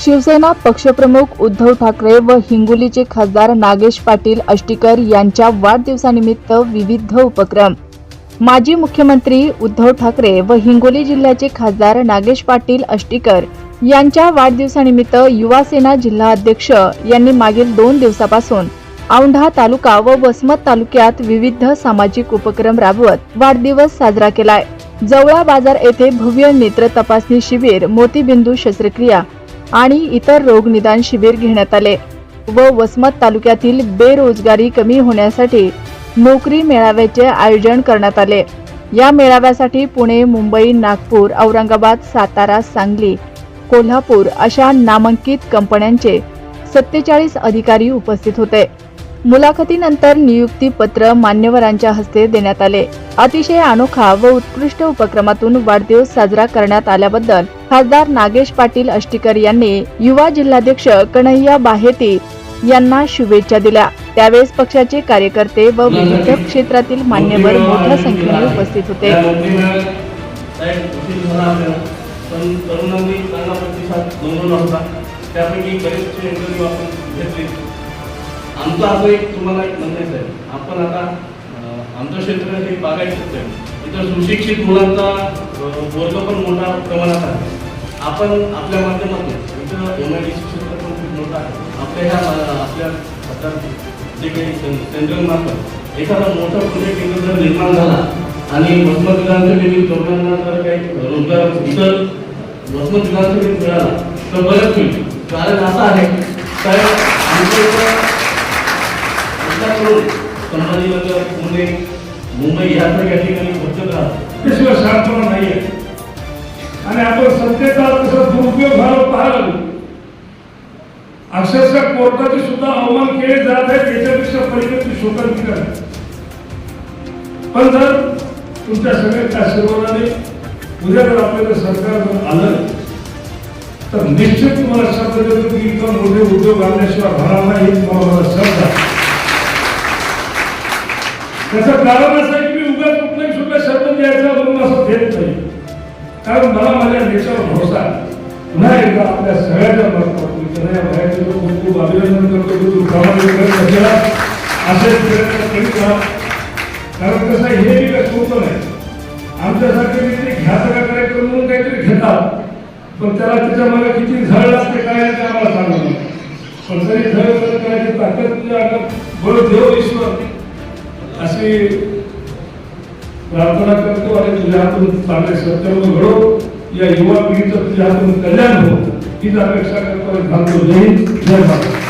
शिवसेना पक्षप्रमुख उद्धव ठाकरे व हिंगोलीचे खासदार नागेश पाटील आष्टीकर यांच्या वाढदिवसानिमित्त विविध उपक्रम. माजी मुख्यमंत्री उद्धव ठाकरे व हिंगोली जिल्ह्याचे खासदार नागेश पाटील आष्टीकर यांच्या वाढदिवसानिमित्त युवा सेना जिल्हा अध्यक्ष यांनी मागील दोन दिवसापासून औंढा तालुका व वसमत तालुक्यात विविध सामाजिक उपक्रम राबवत वाढदिवस साजरा केलाय. जवळा बाजार येथे भव्य नेत्र तपासणी शिबिर मोतीबिंदू शस्त्रक्रिया आणि इतर रोग निदान शिबिर घेण्यात आले व वसमत तालुक्यातील बेरोजगारी कमी होण्यासाठी नोकरी मेळाव्याचे आयोजन करण्यात आले. या मेळाव्यासाठी पुणे मुंबई नागपूर औरंगाबाद सातारा सांगली कोल्हापूर अशा नामांकित कंपन्यांचे सत्तेचाळीस अधिकारी उपस्थित होते. मुलाखतीनंतर नियुक्ती पत्र मान्यवरांच्या हस्ते देण्यात आले. अतिशय अनोखा व उत्कृष्ट उपक्रमातून वाढदिवस साजरा करण्यात आल्याबद्दल खासदार नागेश पाटील अष्टीकर यांनी युवा जिल्हाध्यक्ष कन्हैया बाहेती यांना शुभेच्छा दिल्या. त्यावेळेस पक्षाचे कार्यकर्ते व विविध क्षेत्रातील मान्यवर मोठ्या संख्येने उपस्थित होते. पण आमचं असं एक तुम्हाला एक म्हणायचं आहे आपण आता आमचं क्षेत्र हे बागायत क्षेत्र आहे. इथं सुशिक्षित मुलांचा वर्ग पण मोठा प्रमाणात आहे. आपण आपल्या माध्यमातून इथं एमआयडीसी क्षेत्र पण खूप मोठं आहे. आपल्या ह्या आपल्या आता जे काही सेंट्रल मार्फत एखादा मोठा प्रोजेक्ट इथं जर निर्माण झाला आणि वसमत विधानसभेतील लोकांना जर काही रोजगार इतर वसमत विधानसभेत मिळाला तर बरंच होईल. कारण असं आहे तर आमच्या इथं करून संभाजीनगर पुणे मुंबई यासारख्या ठिकाणी स्वच्छता राहतात त्याशिवाय शांतपणा नाहीये. आणि आपण सत्तेचा कसा दुरुपयोग झाला पाहायला अक्षरशः कोर्टाचे सुद्धा अवमान केले जात आहेत याच्यापेक्षा पलीकडची शोकांतिका आहे. पण जर तुमच्या सगळ्यांच्या आशीर्वादाने उद्या जर आपल्याला सरकार जर आलं तर निश्चित तुम्हाला शब्द देतो की इथं मोठे उद्योग आणल्याशिवाय होणार नाही हे तुम्हाला मला शब्द त्याचं कारण असं आहे की मी उगाच कुठलाही सुद्धा शब्द द्यायचा म्हणून असं देत नाही. कारण मला माझ्या देशावर भरोसा पुन्हा एकदा आपल्या सगळ्याच्या मार्फत मी बाहेरचे लोक खूप खूप अभिनंदन करतो. की तू प्रामाणिक प्रयत्न केला असेच प्रयत्न करीत कारण कसं हे मी काही सोडतो नाही. आमच्यासारखे ते घ्या सगळा कार्यक्रम म्हणून काहीतरी घेतात. पण त्याला त्याच्या मला किती झळ लागते काय ते आम्हाला सांगणार पण तरी झळ जर करायची ताकद तुझ्या अंगात. बळ देव ईश्वर. अशी प्रार्थना करतो आणि तुझ्या हातून चांगले सत्कर्म घडो. या युवा पिढीचं तुझ्या हातून कल्याण हो. हीच अपेक्षा करतो आणि थांबतो जय जय भारत.